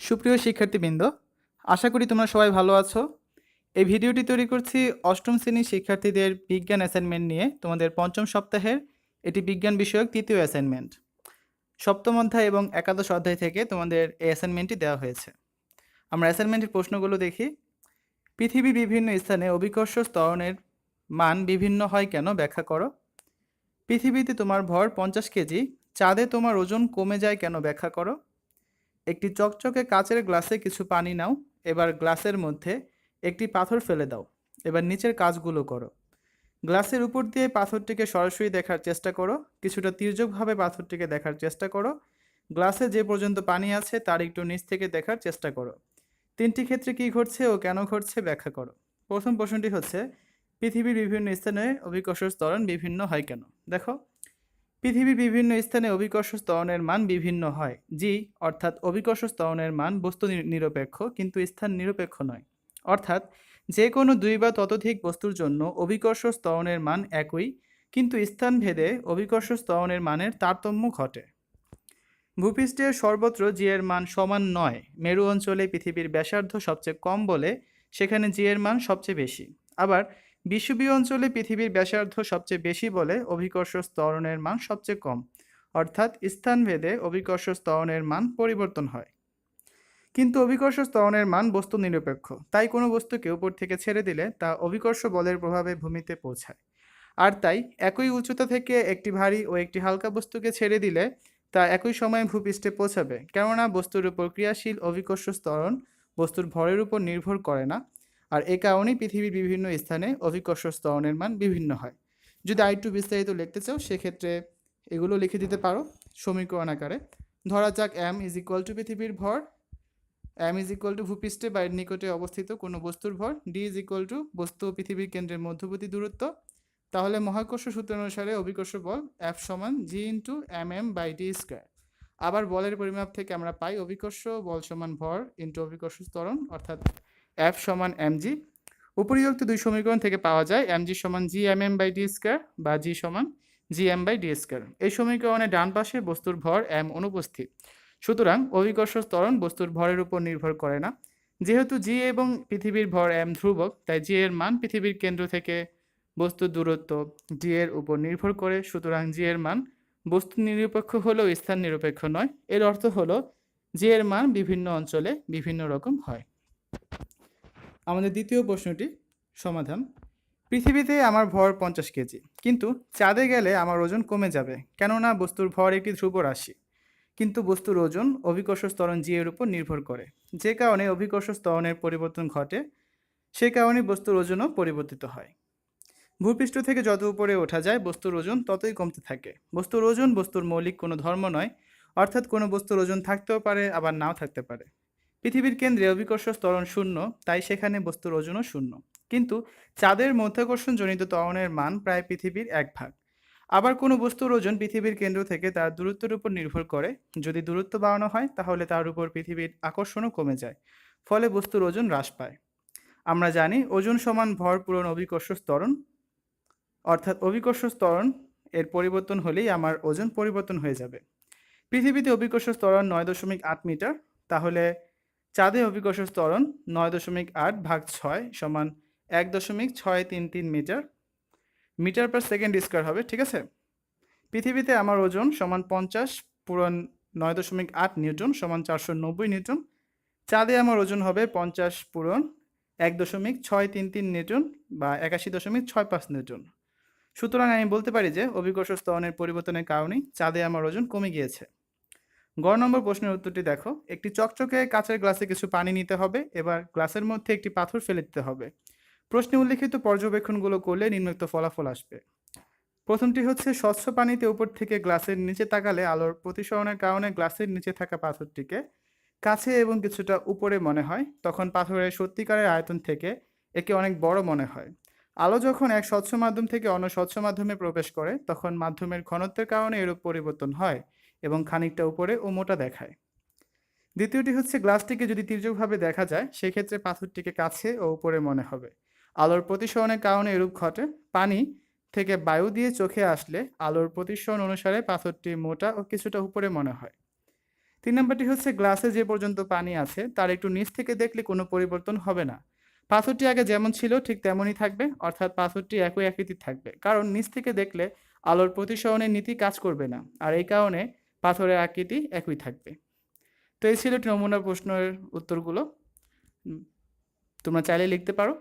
সুপ্রিয় শিক্ষার্থীবৃন্দ, আশা করি তোমরা সবাই ভালো আছো। এই ভিডিওটি তৈরি করছি অষ্টম শ্রেণির শিক্ষার্থীদের বিজ্ঞান অ্যাসাইনমেন্ট নিয়ে। তোমাদের পঞ্চম সপ্তাহের এটি বিজ্ঞান বিষয়ক তৃতীয় অ্যাসাইনমেন্ট সপ্তম অধ্যায় এবং একাদশ অধ্যায় থেকে তোমাদের এই অ্যাসাইনমেন্টটি দেওয়া হয়েছে। আমরা অ্যাসাইনমেন্টের প্রশ্নগুলো দেখি। পৃথিবী বিভিন্ন স্থানে অভিকর্ষ স্তরণের মান বিভিন্ন হয় কেন ব্যাখ্যা করো। পৃথিবীতে তোমার ভর পঞ্চাশ কেজি, চাঁদে তোমার ওজন কমে যায় কেন ব্যাখ্যা করো। একটি চকচকে কাচের গ্লাসে কিছু পানি নাও, এবার গ্লাসের মধ্যে একটি পাথর ফেলে দাও। এবার নিচের কাজগুলো করো। গ্লাসের উপর দিয়ে পাথরটিকে সরাসরি দেখার চেষ্টা করো। কিছুটা তির্যকভাবে পাথরটিকে দেখার চেষ্টা করো। গ্লাসে যে পর্যন্ত পানি আছে, তার একটু নিচ থেকে দেখার চেষ্টা করো। তিনটি ক্ষেত্রে কী ঘটছে ও কেন ঘটছে ব্যাখ্যা করো। প্রথম প্রশ্নটি হচ্ছে, পৃথিবীর বিভিন্ন স্থানে অভিকর্ষ স্তরণ বিভিন্ন হয় কেন? দেখো পৃথিবীর বিভিন্ন স্থানে অভিকর্ষ ত্বরণের মান বিভিন্ন হয় জি অর্থাৎ অভিকর্ষ ত্বরণের মান বস্তু নিরপেক্ষ, কিন্তু স্থান নিরপেক্ষ নয়। অর্থাৎ যে কোনো দুই বা ততোধিক বস্তুর জন্য অভিকর্ষ ত্বরণের মান একই, কিন্তু স্থান ভেদে অভিকর্ষ ত্বরণের মানের তারতম্য ঘটে। ভূপৃষ্ঠের সর্বত্র জি এর মান সমান নয়, মেরু অঞ্চলে পৃথিবীর ব্যাসার্ধ সবচেয়ে কম বলে, সেখানে জি এর মান সবচেয়ে বেশি। আবার বিষুবীয় অঞ্চলে পৃথিবীর ব্যাসার্ধ সবচেয়ে বেশি বলে অভিকর্ষ স্তরণের মান সবচেয়ে কম। অর্থাৎ স্থানভেদে অভিকর্ষ স্তরণের মান পরিবর্তন হয়। কিন্তু অভিকর্ষ স্তরণের মান বস্তু নিরপেক্ষ। তাই কোনো বস্তুকে উপর থেকে ছেড়ে দিলে তা অভিকর্ষ বলের প্রভাবে ভূমিতে পৌঁছায়। আর তাই একই উচ্চতা থেকে একটি ভারী ও একটি হালকা বস্তুকে ছেড়ে দিলে তা একই সময়ে ভূপৃষ্ঠে পৌঁছাবে। কেননা বস্তুর উপর ক্রিয়াশীল অভিকর্ষ স্তরণ বস্তুর ভরের উপর নির্ভর করে না। আর এ কারণেই পৃথিবীর বিভিন্ন স্থানে অভিকর্ষ স্তরণের মান বিভিন্ন হয়। যদি আরেকটু বিস্তারিত লিখতে চাও, সেক্ষেত্রে এগুলো লিখে দিতে পারো সমীকরণ আকারে। ধরা যাক এম ইজ ইকুয়াল টু পৃথিবীর ভর। এম ইজ ইকুয়াল টু ভূপৃষ্ঠে বা নিকটে অবস্থিত কোনো বস্তুর ভর। ডি ইজ ইকুয়াল টু বস্তু পৃথিবীর কেন্দ্রের মধ্যবর্তী দূরত্ব। তাহলে মহাকর্ষ সূত্র অনুসারে অভিকর্ষ বল এফ সমান G into M M by D square আবার বলের পরিমাপ থেকে আমরা পাই অভিকর্ষ বল সমান ভর ইন্টু অভিকর্ষ ত্বরণ অর্থাৎ এফ সমান এম জি উপরিউক্ত দুই সমীকরণ থেকে পাওয়া যায় এম জি সমান G M M by D square বা জি সমান G M by D square এই সমীকরণে ডান পাশে বস্তুর ভর এম অনুপস্থিত। সুতরাং অভিকর্ষ ত্বরণ বস্তুর ভরের উপর নির্ভর করে না। যেহেতু জি এবং পৃথিবীর ভর এম ধ্রুবক, তাই জি এর মান পৃথিবীর কেন্দ্র থেকে বস্তুর দূরত্ব জি এর উপর নির্ভর করে। সুতরাং জি এর মান বস্তু নিরপেক্ষ হলেও স্থান নিরপেক্ষ নয়। এর অর্থ হলো জি এর মান বিভিন্ন অঞ্চলে বিভিন্ন রকম হয়। আমাদের দ্বিতীয় প্রশ্নটি সমাধান। পৃথিবীতে আমার ভর পঞ্চাশ কেজি, কিন্তু চাঁদে গেলে আমার ওজন কমে যাবে, কেননা বস্তুর ভর একটি ধ্রুব রাশি। কিন্তু বস্তুর ওজন অভিকর্ষ স্তরণ জি এর উপর নির্ভর করে। যে কারণে অভিকর্ষ স্তরণের পরিবর্তন ঘটে, সে কারণে বস্তুর ওজনও পরিবর্তিত হয়। ভূপৃষ্ঠ থেকে যত উপরে ওঠা যায়, বস্তুর ওজন ততই কমতে থাকে। বস্তুর ওজন বস্তুর মৌলিক কোনো ধর্ম নয়, অর্থাৎ কোনো বস্তুর ওজন থাকতেও পারে, আবার নাও থাকতে পারে। পৃথিবীর কেন্দ্রে অভিকর্ষ ত্বরণ শূন্য, তাই সেখানে বস্তুর ওজনও শূন্য। কিন্তু চাঁদের মধ্যাকর্ষণজনিত ত্বরণের মান প্রায় পৃথিবীর এক ভাগ। আবার কোনো বস্তুর ওজন পৃথিবীর কেন্দ্র থেকে তার দূরত্বের উপর নির্ভর করে। যদি দূরত্ব বাড়ানো হয়, তাহলে তার উপর পৃথিবীর আকর্ষণও কমে যায়, ফলে বস্তুর ওজন হ্রাস পায়। আমরা জানি ওজন সমান ভর পূরণ অভিকর্ষ ত্বরণ, অর্থাৎ অভিকর্ষ ত্বরণ এর পরিবর্তন হলেই আমার ওজন পরিবর্তন হয়ে যাবে। পৃথিবীতে অভিকর্ষ ত্বরণ নয় দশমিক আট মিটার, তাহলে চাঁদে অভিকর্ষ ত্বরণ নয় দশমিক আট ভাগ ছয় সমান এক দশমিক ছয় তিন তিন metre. Metre per second square হবে, ঠিক আছে? পৃথিবীতে আমার ওজন সমান পঞ্চাশ পূরণ নয় দশমিক আট নিউটন সমান চারশো নব্বই নিউটন। চাঁদে আমার ওজন হবে পঞ্চাশ পূরণ এক দশমিক ছয় তিন তিন নিউটন বা একাশি দশমিক ছয় পাঁচ নিউটন। সুতরাং আমি বলতে পারি যে অভিকর্ষ স্তরণের পরিবর্তনের কারণেই চাঁদে আমার ওজন কমে গিয়েছে। গ নম্বর প্রশ্নের উত্তরটি দেখো। একটি চকচকে কাঁচের গ্লাসে কিছু পানি নিতে হবে, এবার গ্লাসের মধ্যে একটি পাথর ফেলে দিতে হবে। প্রশ্নে উল্লেখিত পর্যবেক্ষণগুলো করলে নিম্নোক্ত ফলাফল আসবে। প্রথমটি হচ্ছে, স্বচ্ছ পানিতে উপর থেকে গ্লাসের নিচে তাকালে আলোর প্রতিসরণের কারণে গ্লাসের নিচে থাকা পাথরটিকে কাছে এবং কিছুটা উপরে মনে হয়, তখন পাথরের সত্যিকারের আয়তন থেকে একে অনেক বড় মনে হয়। আলো যখন এক স্বচ্ছ মাধ্যম থেকে অন্য স্বচ্ছ মাধ্যমে প্রবেশ করে, তখন মাধ্যমের ঘনত্বের কারণে এরূপ পরিবর্তন হয়। এবং খানিকটা উপরে ও মোটা দেখায়। দ্বিতীয়টি হচ্ছে গ্লাসটিকে যদি তির্যকভাবে দেখা যায়, সেক্ষেত্রে পাথরটিকে কাছে ও উপরে মনে হবে। আলোর প্রতিসরণের কারণে এরূপ ঘটে। পানি থেকে বায়ু দিয়ে চোখে আসলে আলোর প্রতিসরণ অনুসারে পাথরটি মোটা ও কিছুটা উপরে মনে হয়। তিন নম্বরটি হচ্ছে গ্লাসে যে পর্যন্ত পানি আছে, তার একটু নিচ থেকে দেখলে কোনো পরিবর্তন হবে না। পাথরটি আগে যেমন ছিল, ঠিক তেমনই থাকবে, অর্থাৎ পাথরটি একই আকৃতি থাকবে। কারণ নিচ থেকে দেখলে আলোর প্রতিসরণের নীতি কাজ করবে না। আর এই কারণে পাথরের আকৃতি একই থাকবে। তো এই ছিল নমুনা প্রশ্নের উত্তরগুলো। তোমরা চাইলে লিখতে পারো।